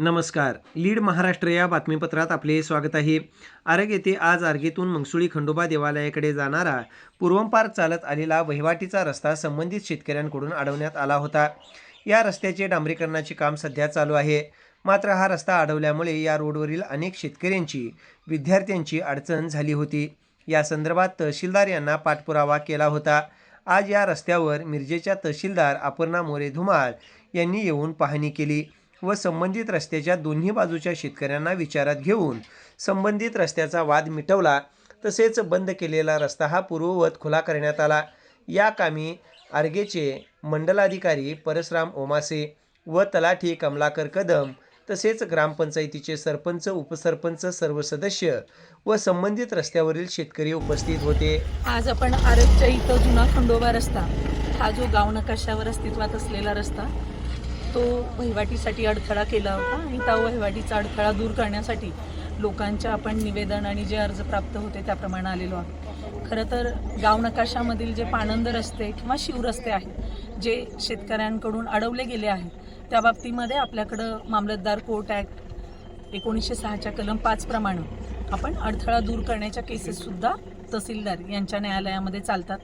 नमस्कार. लीड महाराष्ट्र या बातमीपत्रात आपले स्वागत आहे. आरग येथे आज आर्गेतून मंगसुळी खंडोबा देवालयाकडे जाणारा पूर्वंपार चालत आलेला वहिवाटीचा रस्ता संबंधित शेतकऱ्यांकडून अडवण्यात आला होता. या रस्त्याचे डांबरीकरणाचे काम सध्या चालू आहे. मात्र हा रस्ता अडवल्यामुळे या रोडवरील अनेक शेतकऱ्यांची विद्यार्थ्यांची अडचण झाली होती. या संदर्भात तहसीलदार यांना पाठपुरावा केला होता. आज या रस्त्यावर मिरजेच्या तहसीलदार अपर्णा मोरे धुमाळ यांनी येऊन पाहणी केली. व संबंधित रस्त्याच्या दोन्ही बाजूच्या शेतकऱ्यांना विचारात घेऊन संबंधित रस्त्याचा वाद मिटवला. तसेच बंद केलेला रस्ता हा पूर्ववत खुला करण्यात आला. या कामी आर्गेचे मंडलाधिकारी परसराम ओमासे व तलाठी कमलाकर कदम तसेच ग्रामपंचायतीचे सरपंच उपसरपंच सर्व सदस्य व संबंधित रस्त्यावरील शेतकरी उपस्थित होते. आज आपण आरगच्या इथं जुना खंडोबा रस्ता. हा जो गाव नकाशावर अस्तित्वात असलेला रस्ता तो वहिवाटीसाठी अडथळा केला होता आणि त्या वहिवाटीचा अडथळा दूर करण्यासाठी लोकांच्या आपण निवेदन आणि जे अर्ज प्राप्त होते त्याप्रमाणे आलेलो आहोत. खरं तर गाव नकाशामधील जे पाणंद रस्ते किंवा शिवरस्ते आहेत जे शेतकऱ्यांकडून अडवले गेले आहेत त्या बाबतीमध्ये आपल्याकडं मामलतदार कोर्ट ॲक्ट एकोणीसशे सहाच्या कलम पाचप्रमाणे आपण अडथळा दूर करण्याच्या केसेससुद्धा तहसीलदार यांच्या न्यायालयामध्ये चालतात.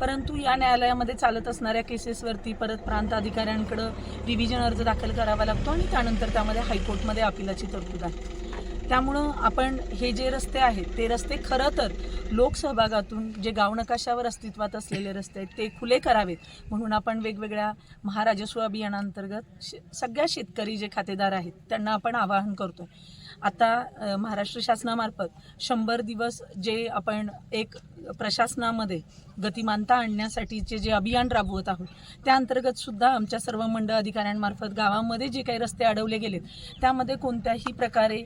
परंतु या न्यायालयामध्ये चालत असणाऱ्या केसेसवरती परत प्रांत अधिकाऱ्यांकडं रिव्हिजन अर्ज दाखल करावा लागतो आणि त्यानंतर त्यामध्ये हायकोर्टमध्ये अपिलाची तरतूद आहे. त्यामुळं आपण हे जे रस्ते आहेत ते रस्ते खरं तर लोकसहभागातून जे गावनकाशावर अस्तित्वात असलेले रस्ते आहेत ते खुले करावेत. म्हणून आपण वेगवेगळ्या महाराजस्व अभियानांतर्गत शे सगळ्या शेतकरी जे खातेदार आहेत त्यांना आपण आवाहन करतो आता महाराष्ट्र शासनामार्फत शंभर दिवस जे आपण एक प्रशासनामध्ये गतिमानता आणण्यासाठीचे जे अभियान राबवत आहोत त्या अंतर्गत सुद्धा आमच्या सर्व मंडळ अधिकाऱ्यांमार्फत गावामध्ये जे काही रस्ते अडवले गेलेत त्यामध्ये कोणत्याही प्रकारे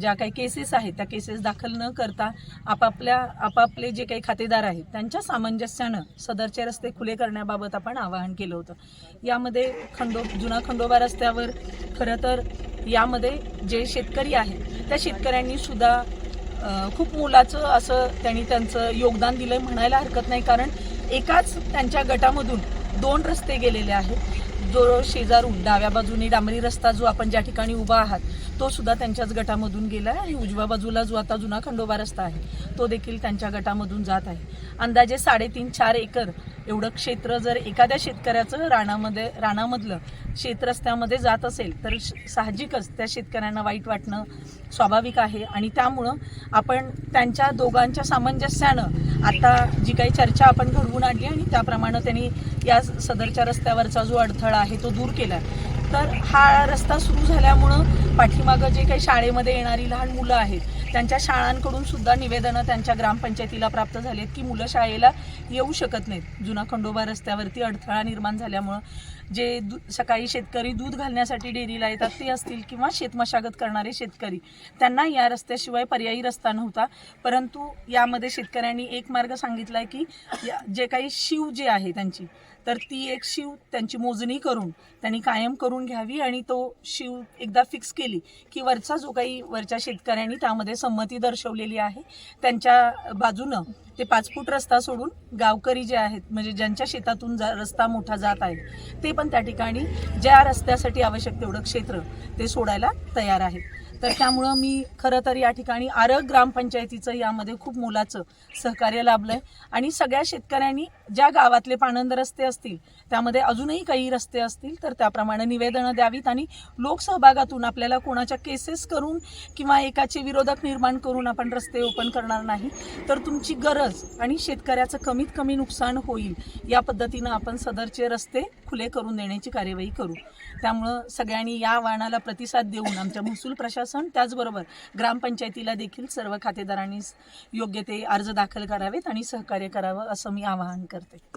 ज्या काही केसेस आहेत त्या केसेस दाखल न करता आपापल्या आपापले जे काही खातेदार आहेत त्यांच्या सामंजस्यानं सदरचे रस्ते खुले करण्याबाबत आपण आवाहन केलं होतं. यामध्ये खंडो जुना खंडोबा रस्त्यावर खरं तर यामध्ये जे शेतकरी आहेत त्या शेतकऱ्यांनी सुद्धा खूप मोलाचं असं त्यांनी त्यांचं योगदान दिलं म्हणायला हरकत नाही. कारण एकाच त्यांच्या गटामधून दोन रस्ते गेलेले आहेत. जो शेजारून डाव्या बाजूने डांबरी रस्ता जो आपण ज्या ठिकाणी उभा आहात तो सुद्धा त्यांच्याच गटामधून गेला आहे आणि उजव्या बाजूला जो आता जुना खंडोबा रस्ता आहे तो देखील त्यांच्या गटामधून जात आहे. अंदाजे साडेतीन चार एकर एवढं क्षेत्र जर एखाद्या शेतकऱ्याचं रानामध्ये रानामधलं शेतरस्त्यामध्ये जात असेल तर श- साहजिकच त्या शेतकऱ्यांना वाईट वाटणं स्वाभाविक आहे. आणि त्यामुळं आपण त्यांच्या दोघांच्या सामंजस्यानं आता जी काही चर्चा आपण घडवून आणली आणि त्याप्रमाणे त्यांनी या सदरच्या रस्त्यावरचा जो अडथळा आहे तो दूर केला तर हा रस्ता सुरू झाल्यामुळं पाठीमागं जे काही शाळेमध्ये येणारी लहान मुलं आहेत त्यांच्या शाळांकडून सुद्धा निवेदनं त्यांच्या ग्रामपंचायतीला प्राप्त झालीत की मुलं शाळेला येऊ शकत नाहीत. जुना खंडोबा रस्त्यावरती अडथळा निर्माण झाल्यामुळं जे दु सकाळी शेतकरी दूध घालण्यासाठी डेअरीला येतात ते असतील किंवा शेतमशागत करणारे शेतकरी त्यांना या रस्त्याशिवाय पर्यायी रस्ता नव्हता. परंतु यामध्ये शेतकऱ्यांनी एक मार्ग सांगितला आहे की या- जे काही शिव जे आहे त्यांची तर ती एक शिव त्यांची मोजणी करून त्यांनी कायम करून घ्यावी आणि तो शिव एकदा फिक्स केली की वरचा जो काही वरच्या शेतकऱ्यांनी त्यामध्ये संमती दर्शवलेली आहे त्यांच्या बाजूनं ते पाच फूट रस्ता सोडून गावकरी जे आहेत म्हणजे ज्यांच्या शेतातून जा रस्ता मोठा जात आहे ते पण त्या ठिकाणी ज्या रस्त्यासाठी आवश्यक तेवढं क्षेत्र ते सोडायला तयार आहेत. तर त्यामुळं मी खरं तर या ठिकाणी आरग ग्रामपंचायतीचं यामध्ये खूप मोलाचं सहकार्य लाभलं आहे आणि सगळ्या शेतकऱ्यांनी ज्या गावातले पाणंद रस्ते असतील त्यामध्ये अजूनही काही रस्ते असतील तर त्याप्रमाणे निवेदनं द्यावीत आणि लोकसहभागातून आपल्याला कोणाच्या केसेस करून किंवा एकाचे विरोधक निर्माण करून आपण रस्ते ओपन करणार नाही. तर तुमची गरज आणि शेतकऱ्याचं कमीत कमी नुकसान होईल या पद्धतीनं आपण सदरचे रस्ते खुले करून देण्याची कार्यवाही करू. त्यामुळं सगळ्यांनी या वाहनाला प्रतिसाद देऊन आमच्या महसूल प्रशासन त्याचबरोबर ग्रामपंचायतीला देखील सर्व खातेदारांनी योग्य ते अर्ज दाखल करावेत आणि सहकार्य करावं असं मी आवाहन करते.